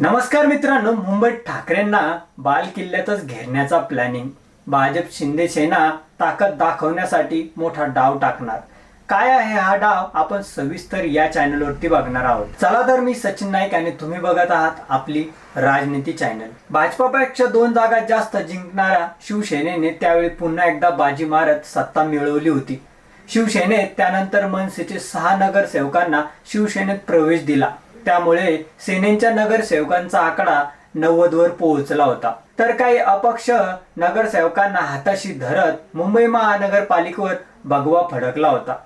नमस्कार मित्रांनो मुंबईत ठाकरेंना बाल किल्ल्यातच घेरण्याचा प्लॅनिंग भाजप शिंदे सेना ताकद दाखवण्यासाठी मोठा डाव टाकणार. काय आहे हा डाव? आपण सविस्तर या चॅनलवरती बघणार आहोत. चला तर मी सचिन नाईक आणि तुम्ही बघत आहात आपली राजनीती चॅनल भाजपापेक्षा दोन जागा जास्त जिंकणाऱ्या शिवसेनेने त्यावेळी पुन्हा एकदा बाजी मारत सत्ता मिळवली होती. शिवसेनेत त्यानंतर मनसेचे सहा नगरसेवकांना शिवसेनेत प्रवेश दिला. त्यामुळे सेनेच्या नगरसेवकांचा आकडा नव्वद वर पोहोचला होता. तर काही अपक्ष नगरसेवकांना हाताशी धरत मुंबई महानगरपालिकेवर भगवा फडकला होता.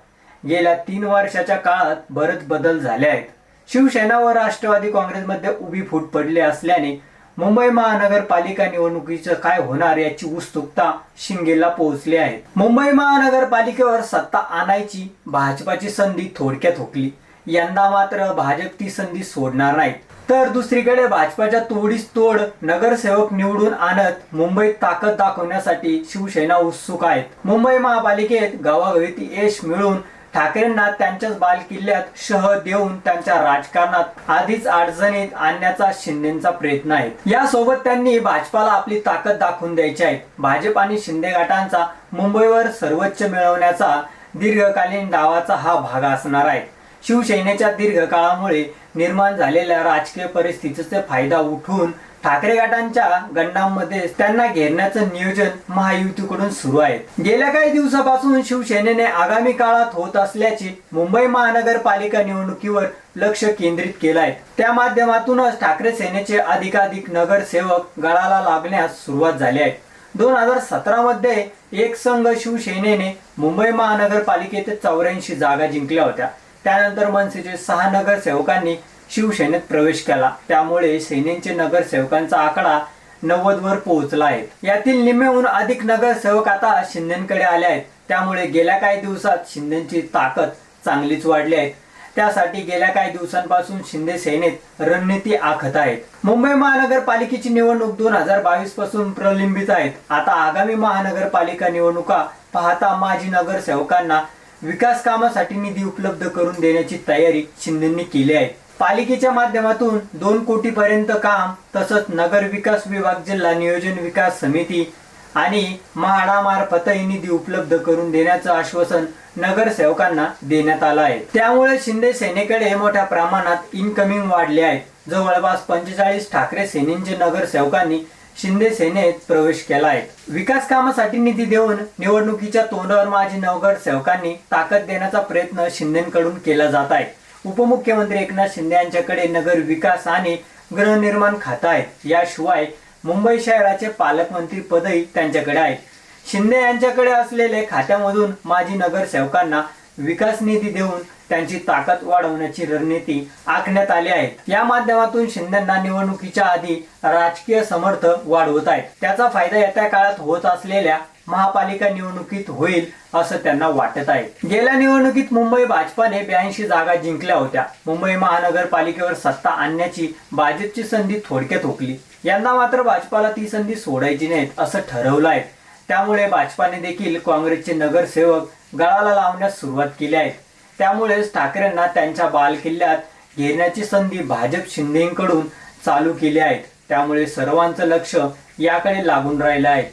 गेल्या तीन वर्षाच्या काळात बरेच बदल झाले आहेत. शिवसेना व राष्ट्रवादी काँग्रेसमध्ये उभी फूट पडली असल्याने मुंबई महानगरपालिका निवडणुकीचं काय होणार याची उत्सुकता शिंगेला पोहोचली आहे. मुंबई महानगरपालिकेवर सत्ता आणायची भाजपाची संधी थोडक्यात हुकली. यंदा मात्र भाजप ती संधी सोडणार नाहीत. तर दुसरीकडे भाजपाच्या तोडीस तोड नगरसेवक निवडून आणत मुंबईत ताकद दाखवण्यासाठी शिवसेना उत्सुक आहेत. मुंबई महापालिकेत गावागावीत यश मिळून ठाकरेंना त्यांच्याच बालकिल्ल्यात शह देऊन त्यांच्या राजकारणात आधीच अडचणीत आणण्याचा शिंदेचा प्रयत्न आहे. यासोबत त्यांनी भाजपाला आपली ताकद दाखवून द्यायची आहे. भाजप आणि शिंदे गटांचा मुंबईवर सर्वोच्च मिळवण्याचा दीर्घकालीन डावाचा हा भाग असणार आहे. शिवसेनेच्या दीर्घकाळामुळे निर्माण झालेल्या राजकीय परिस्थितीचा फायदा उठवून ठाकरे गटांच्या गंडांमध्ये त्यांना घेरण्याचं नियोजन महायुतीकडून सुरू आहे. गेल्या काही दिवसापासून शिवसेनेने आगामी काळात होत असल्याची मुंबई महानगरपालिका निवडणुकीवर लक्ष केंद्रित केलं आहे त्या माध्यमातूनच ठाकरे सेनेचे अधिकाधिक नगरसेवक गळाला लागण्यास सुरुवात झाली आहे. दोन हजार सतरा मध्ये एक संघ शिवसेनेने मुंबई महानगरपालिकेत चौऱ्याऐंशी जागा जिंकल्या होत्या. त्यानंतर मनसेचे सहा नगरसेवकांनी शिवसेनेत प्रवेश केला. त्यामुळे सेनेचे नगरसेवकांचा आकडा नव्वद वर पोहोचला आहे. यातील निम्म्याहून अधिक नगरसेवक आता शिंदेकडे आले आहेत. त्यामुळे गेल्या काही दिवसात शिंदेची ताकद चांगलीच वाढली आहे. त्यासाठी गेल्या काही दिवसांपासून शिंदे सेनेत रणनीती आखत आहेत. मुंबई महानगरपालिकेची निवडणूक दोन हजार बावीसपासून प्रलंबित आहेत. आता आगामी महानगरपालिका निवडणुका पाहता माजी नगरसेवकांना विकास कामासाठी निधी उपलब्ध करून देण्याची तयारी शिंदेंनी केली आहे. पालिकेच्या माध्यमातून दोन कोटी पर्यंत काम तसंच नगर विकास विभाग जिल्हा नियोजन विकास समिती आणि म्हाडामार्फतही निधी उपलब्ध करून देण्याचं आश्वासन नगरसेवकांना देण्यात आलं आहे. त्यामुळे शिंदे सेनेकडे मोठ्या प्रमाणात इनकमिंग वाढले आहे. जवळपास पंचेचाळीस ठाकरे सेनेचे नगरसेवकांनी शिंदे सेनेत प्रवेश केला आहे विकास कामासाठी निधी देऊन निवडणुकीच्या तोंडावर माजी नगरसेवकांनी ताकद देण्याचा प्रयत्न शिंदेकडून केला जात आहे. उपमुख्यमंत्री एकनाथ शिंदे यांच्याकडे नगर विकास आणि गृहनिर्माण खातं आहे याशिवाय मुंबई शहराचे पालकमंत्री पदही त्यांच्याकडे आहे शिंदे यांच्याकडे असलेले खात्यामधून माजी नगरसेवकांना विकास निधी देऊन त्यांची ताकद वाढवण्याची रणनीती आखण्यात आली आहे. या माध्यमातून शिंदेना निवडणुकीच्या आधी राजकीय समर्थ वाढवत आहेत. त्याचा फायदा येत्या काळात होत असलेल्या महापालिका निवडणुकीत होईल असं त्यांना वाटत आहे. गेल्या निवडणुकीत मुंबई भाजपाने ब्याऐंशी जागा जिंकल्या होत्या. मुंबई महानगरपालिकेवर सत्ता आणण्याची भाजपची संधी थोडक्यात हुकली. यंदा मात्र भाजपाला ती संधी सोडायची नाहीत असं ठरवलं आहे. त्यामुळे भाजपाने देखील काँग्रेसचे नगरसेवक गळाला लावण्यास सुरुवात केली आहे. त्यामुळेच ठाकरेंना त्यांच्या बालकिल्ल्यात घेण्याची संधी भाजप शिंदेकडून चालू केली आहेत त्यामुळे सर्वांचं लक्ष याकडे लागून राहिलं आहे.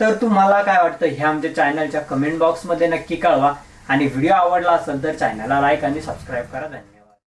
तर तुम्हाला काय वाटतं हे आमच्या चॅनलच्या कमेंट बॉक्समध्ये नक्की कळवा. आणि व्हिडिओ आवडला असेल तर चॅनलला लाईक आणि सबस्क्राईब करा. धन्यवाद.